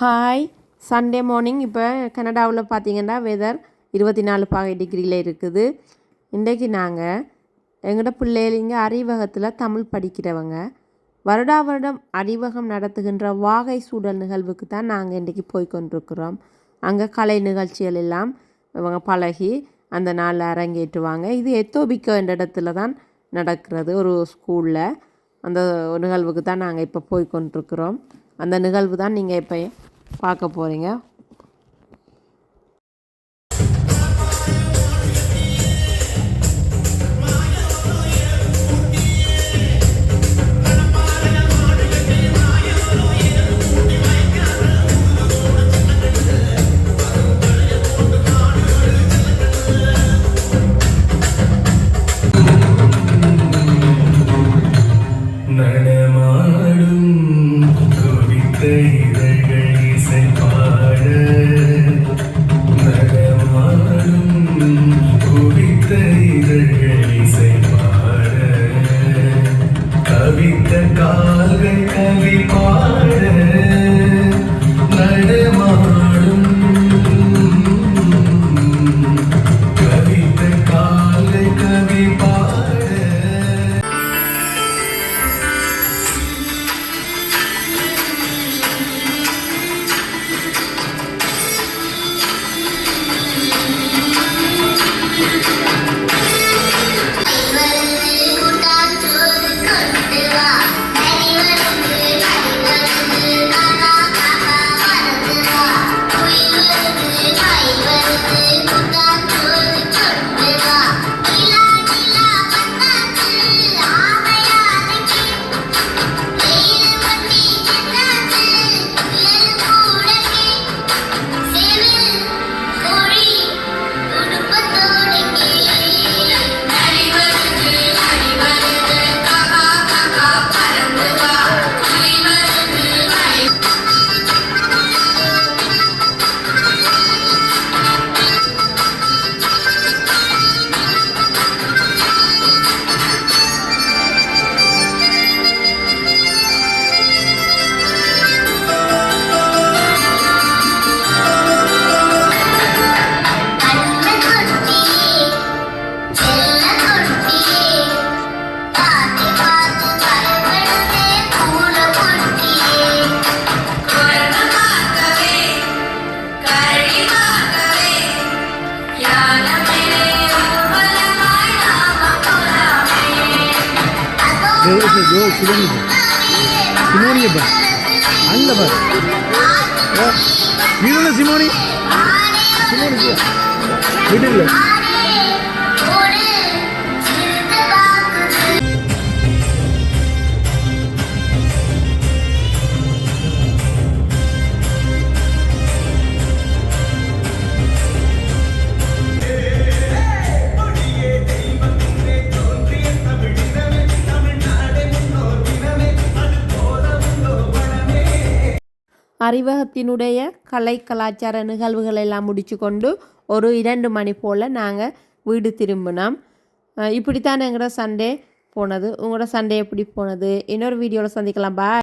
Hi Sunday morning இப்போ கனடாவில் பார்த்தீங்கன்னா வெதர் இருபத்தி நாலு பாகை டிகிரியில் இருக்குது. இன்றைக்கு நாங்கள் எங்களோட பிள்ளைங்க அறிவகத்தில் தமிழ் படிக்கிறவங்க. வருடா வருடம் அறிவகம் நடத்துகின்ற வாகை சூடல் நிகழ்வுக்கு தான் நாங்கள் இன்றைக்கி போய் கொண்டிருக்கிறோம். அங்கே கலை நிகழ்ச்சிகள் எல்லாம் இவங்க பழகி அந்த நாளில் அரங்கேற்றுவாங்க. இது எத்தோபிக்கோ என்ற இடத்துல தான் நடக்கிறது. ஒரு ஸ்கூலில் அந்த நிகழ்வுக்கு தான் நாங்கள் இப்போ போய் கொண்டிருக்கிறோம். அந்த நிகழ்வு தான் நீங்கள் இப்போ பார்க்க போகிறீங்க நடமாடும் துடித்த കാൽകൾ yo Siboni ba Simoni ba അല്ല പറ വീടുള്ള സിമോണി സിമോണി വീട്ടിലില്ല அறிவகத்தினுடைய கலை கலாச்சார நிகழ்வுகள் எல்லாம் முடிச்சு கொண்டு ஒரு இரண்டு மணி போல் நாங்கள் வீடு திரும்பினோம். இப்படித்தான் எங்களோட சண்டே போனது. உங்களோட சண்டே எப்படி போனது? இன்னொரு வீடியோவில் சந்திக்கலாம். பாய்